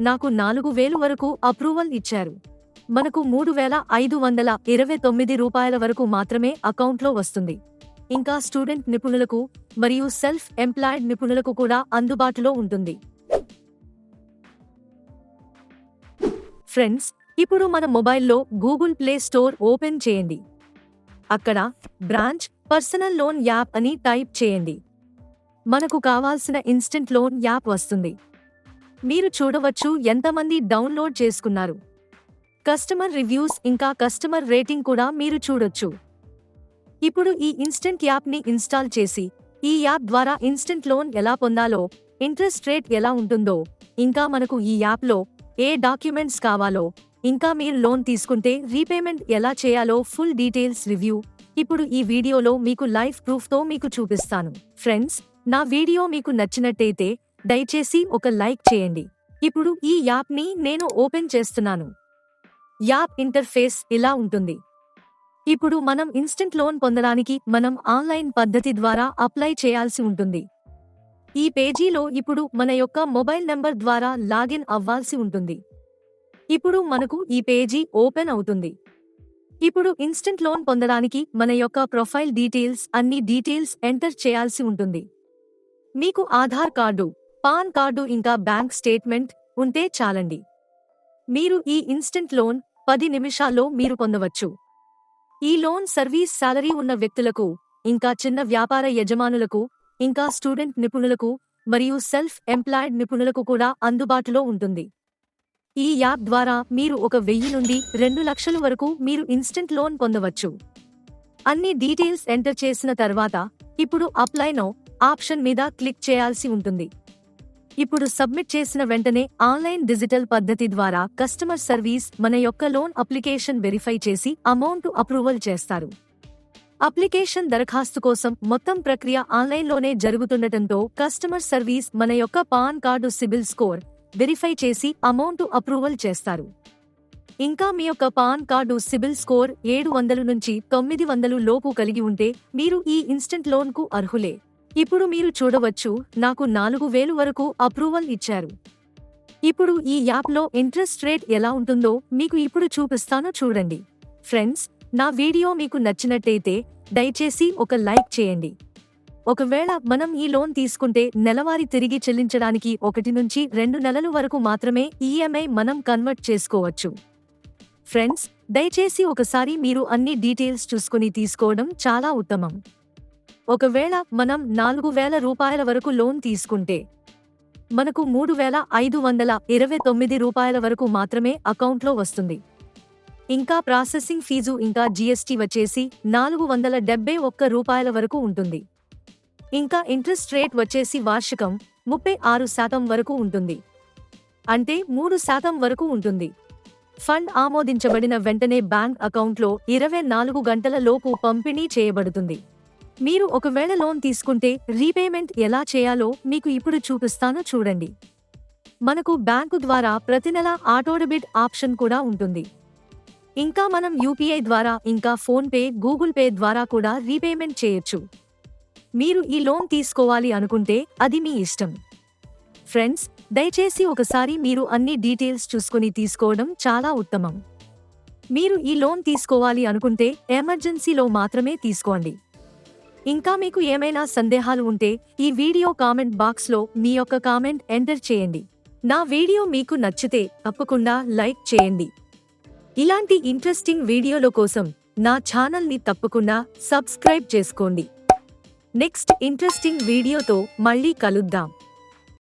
నాకు నాలుగు వేలు వరకు అప్రూవల్ ఇచ్చారు. మనకు మూడు వేల ఐదు వందల ఇరవై తొమ్మిది రూపాయల వరకు మాత్రమే అకౌంట్లో వస్తుంది. ఇంకా స్టూడెంట్ నిపుణులకు మరియు సెల్ఫ్ ఎంప్లాయిడ్ నిపుణులకు కూడా అందుబాటులో ఉంటుంది. ఫ్రెండ్స్ ఇప్పుడు మన మొబైల్లో గూగుల్ ప్లే స్టోర్ ఓపెన్ చేయండి. అక్కడ బ్రాంచ్ పర్సనల్ లోన్ యాప్ అని టైప్ చేయండి. మనకు కావాల్సిన ఇన్స్టెంట్ లోన్ యాప్ వస్తుంది. మీరు చూడవచ్చు ఎంతమంది డౌన్లోడ్ చేసుకున్నారు. కస్టమర్ రివ్యూస్ ఇంకా కస్టమర్ రేటింగ్ కూడా మీరు చూడొచ్చు. ఇప్పుడు ఈ ఇన్స్టెంట్ యాప్ని ఇన్స్టాల్ చేసి ఈ యాప్ ద్వారా ఇన్స్టెంట్ లోన్ ఎలా పొందాలో ఇంట్రెస్ట్ రేట్ ఎలా ఉంటుందో ఇంకా మనకు ఈ యాప్లో ఏ డాక్యుమెంట్స్ కావాలో ఇంకా మీరు లోన్ తీసుకుంటే రీపేమెంట్ ఎలా చేయాలో ఫుల్ డీటెయిల్స్ రివ్యూ. ఇప్పుడు ఈ వీడియోలో మీకు లైఫ్ ప్రూఫ్తో మీకు చూపిస్తాను. ఫ్రెండ్స్ నా వీడియో మీకు నచ్చినట్టయితే దయచేసి ఒక లైక్ చేయండి. ఇప్పుడు ఈ యాప్ని నేను ఓపెన్ చేస్తున్నాను. యాప్ ఇంటర్ఫేస్ ఇలా ఉంటుంది. ఇప్పుడు మనం ఇన్స్టెంట్ లోన్ పొందడానికి మనం ఆన్లైన్ పద్ధతి ద్వారా అప్లై చేయాల్సి ఉంటుంది. ఈ పేజీలో ఇప్పుడు మన యొక్క మొబైల్ నంబర్ ద్వారా లాగిన్ అవ్వాల్సి ఉంటుంది. ఇప్పుడు మనకు ఈ పేజీ ఓపెన్ అవుతుంది. ఇప్పుడు ఇన్స్టెంట్ లోన్ పొందడానికి మన యొక్క ప్రొఫైల్ డీటెయిల్స్ అన్ని డీటెయిల్స్ ఎంటర్ చేయాల్సి ఉంటుంది. మీకు ఆధార్ కార్డు పాన్ కార్డు ఇంకా బ్యాంక్ స్టేట్మెంట్ ఉంటే చాలండి. మీరు ఈ ఇన్స్టెంట్ లోన్ పది నిమిషాల్లో మీరు పొందవచ్చు. ఈ లోన్ సర్వీస్ శాలరీ ఉన్న వ్యక్తులకు ఇంకా చిన్న వ్యాపార యజమానులకు ఇంకా స్టూడెంట్ నిపుణులకు మరియు సెల్ఫ్ ఎంప్లాయిడ్ నిపుణులకు కూడా అందుబాటులో ఉంటుంది. ఈ యాప్ ద్వారా మీరు ఒక వెయ్యి నుండి రెండు లక్షల వరకు మీరు ఇన్స్టెంట్ లోన్ పొందవచ్చు. అన్ని డీటెయిల్స్ ఎంటర్ చేసిన తర్వాత ఇప్పుడు అప్లై నో ఆప్షన్ మీద క్లిక్ చేయాల్సి ఉంటుంది. ఇప్పుడు సబ్మిట్ చేసిన వెంటనే ఆన్లైన్ డిజిటల్ పద్ధతి ద్వారా కస్టమర్ సర్వీస్ మన యొక్క లోన్ అప్లికేషన్ వెరిఫై చేసి అమౌంట్ అప్రూవల్ చేస్తారు. అప్లికేషన్ దరఖాస్తు కోసం మొత్తం ప్రక్రియ ఆన్లైన్లోనే జరుగుతుండటంతో కస్టమర్ సర్వీస్ మన యొక్క PAN card CIBIL score verify చేసి అమౌంట్ అప్రూవల్ చేస్తారు. ఇంకా మీ యొక్క పాన్ కార్డు సిబిల్ స్కోర్ ఏడు వందలు నుంచి తొమ్మిది వందలు లోపు కలిగి ఉంటే మీరు ఈ ఇన్స్టెంట్ లోన్కు అర్హులే. ఇప్పుడు మీరు చూడవచ్చు నాకు నాలుగు వేలు వరకు అప్రూవల్ ఇచ్చారు. ఇప్పుడు ఈ యాప్లో ఇంట్రెస్ట్ రేట్ ఎలా ఉంటుందో మీకు ఇప్పుడు చూపిస్తాను చూడండి. ఫ్రెండ్స్ నా వీడియో మీకు నచ్చినట్టయితే దయచేసి ఒక లైక్ చేయండి. ఒకవేళ మనం ఈ లోన్ తీసుకుంటే నెలవారీ తిరిగి చెల్లించడానికి ఒకటి నుంచి రెండు నెలల వరకు మాత్రమే ఈఎంఐ మనం కన్వర్ట్ చేసుకోవచ్చు. ఫ్రెండ్స్ దయచేసి ఒకసారి మీరు అన్ని డీటెయిల్స్ చూసుకుని తీసుకోవడం చాలా ఉత్తమం. ఒకవేళ మనం నాలుగు వేల రూపాయల వరకు లోన్ తీసుకుంటే మనకు మూడు వేల ఐదు వందల ఇరవై తొమ్మిది రూపాయల వరకు మాత్రమే అకౌంట్లో వస్తుంది. ఇంకా ప్రాసెసింగ్ ఫీజు ఇంకా జీఎస్టీ వచ్చేసి నాలుగు వందల డెబ్బై ఒక్క రూపాయల వరకు ఉంటుంది. ఇంకా ఇంట్రెస్ట్ రేట్ వచ్చేసి వార్షికం ముప్పై ఆరు శాతం వరకు ఉంటుంది. అంటే మూడు శాతం వరకు ఉంటుంది. ఫండ్ ఆమోదించబడిన వెంటనే బ్యాంక్ అకౌంట్లో ఇరవై నాలుగు గంటల లోపు పంపిణీ చేయబడుతుంది. మీరు ఒకవేళ లోన్ తీసుకుంటే రీపేమెంట్ ఎలా చేయాలో మీకు ఇప్పుడు చూపిస్తాను చూడండి. మనకు బ్యాంకు ద్వారా ప్రతి నెల ఆటోడెబిట్ ఆప్షన్ కూడా ఉంటుంది. ఇంకా మనం యూపీఐ ద్వారా ఇంకా ఫోన్పే గూగుల్ పే ద్వారా కూడా రీపేమెంట్ చేయొచ్చు. మీరు ఈ లోన్ తీసుకోవాలి అనుకుంటే అది మీ ఇష్టం. ఫ్రెండ్స్ దయచేసి ఒకసారి మీరు అన్ని డీటెయిల్స్ చూసుకుని తీసుకోవడం చాలా ఉత్తమం. మీరు ఈ లోన్ తీసుకోవాలి అనుకుంటే ఎమర్జెన్సీలో మాత్రమే తీసుకోండి. ఇంకా మీకు ఏమైనా సందేహాలు ఉంటే ఈ వీడియో కామెంట్ బాక్స్లో మీ యొక్క కామెంట్ ఎంటర్ చేయండి. నా వీడియో మీకు నచ్చితే తప్పకుండా లైక్ చేయండి. ఇలాంటి ఇంట్రెస్టింగ్ వీడియోల కోసం నా ఛానల్ని తప్పకుండా సబ్స్క్రైబ్ చేసుకోండి. నెక్స్ట్ ఇంట్రెస్టింగ్ వీడియోతో మళ్ళీ కలుద్దాం.